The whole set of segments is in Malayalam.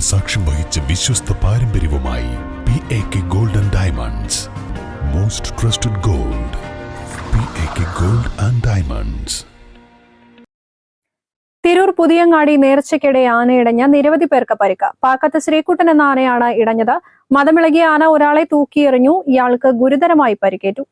സാക്ഷ്യം വഹിച്ച വിശ്വസ്ത പാരമ്പര്യവുമായി P A K gold and diamonds most trusted gold P A K gold and diamonds Tirur Puthiyangadi നേർച്ചയ്ക്കിടെ ആനയിടഞ്ഞ നിരവധി പേർക്ക് പരിക്ക്. പാക്കത്ത് ശ്രീകുട്ടൻ എന്ന ആനയാണ് ഇടഞ്ഞത്. മതമിളകിയ ആന ഒരാളെ തൂക്കിയെറിഞ്ഞു. ഇയാൾക്ക് ഗുരുതരമായി പരിക്കേറ്റു.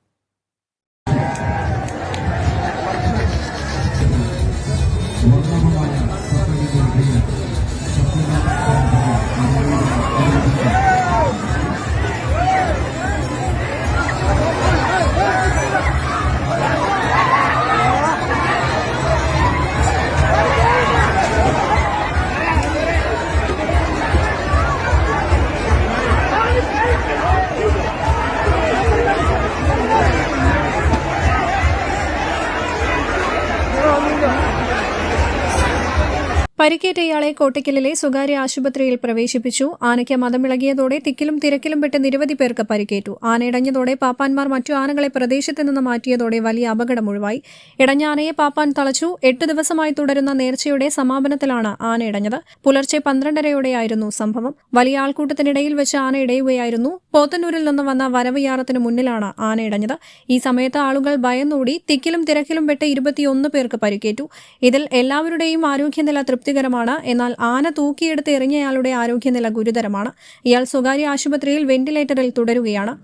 പരിക്കേറ്റ ഇയാളെ കോട്ടയ്ക്കലിലെ സ്വകാര്യ ആശുപത്രിയിൽ പ്രവേശിപ്പിച്ചു. ആനയ്ക്ക് മതമിളകിയതോടെ തിക്കിലും തിരക്കിലും പെട്ട് നിരവധി പേർക്ക് പരിക്കേറ്റു. ആനയിടഞ്ഞതോടെ പാപ്പാൻമാർ മറ്റു ആനകളെ പ്രദേശത്ത് നിന്ന് മാറ്റിയതോടെ വലിയ അപകടം ഒഴിവായി. ഇടഞ്ഞ ആനയെ പാപ്പാൻ തളച്ചു. എട്ട് ദിവസമായി തുടരുന്ന നേർച്ചയുടെ സമാപനത്തിലാണ് ആന ഇടഞ്ഞത്. പുലർച്ചെ പന്ത്രണ്ടരയോടെയായിരുന്നു സംഭവം. വലിയ ആൾക്കൂട്ടത്തിനിടയിൽ വെച്ച് ആന ഇടയുകയായിരുന്നു. പോത്തന്നൂരിൽ നിന്ന് വന്ന വരവയാറത്തിന് മുന്നിലാണ് ആന ഇടഞ്ഞത്. ഈ സമയത്ത് ആളുകൾ ഭയന്നൂടി തിക്കിലും തിരക്കിലും പെട്ട് ഇരുപത്തിയൊന്ന് പേർക്ക് പരിക്കേറ്റു. ഇതിൽ എല്ലാവരുടെയും ആരോഗ്യനില തൃപ്തികരമാണ്. എന്നാൽ ആന തൂക്കിയെടുത്ത് എറിഞ്ഞയാളുടെ ആരോഗ്യനില ഗുരുതരമാണ്. ഇയാൾ സ്വകാര്യ ആശുപത്രിയിൽ വെന്റിലേറ്ററിൽ തുടരുകയാണ്.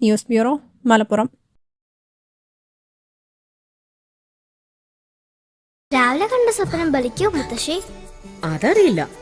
News bureau Malappuram. രാവിലെ കണ്ട സ്വപ്നം ബലിക്കോ മുത്തശ്ശി? അതറിയില്ല.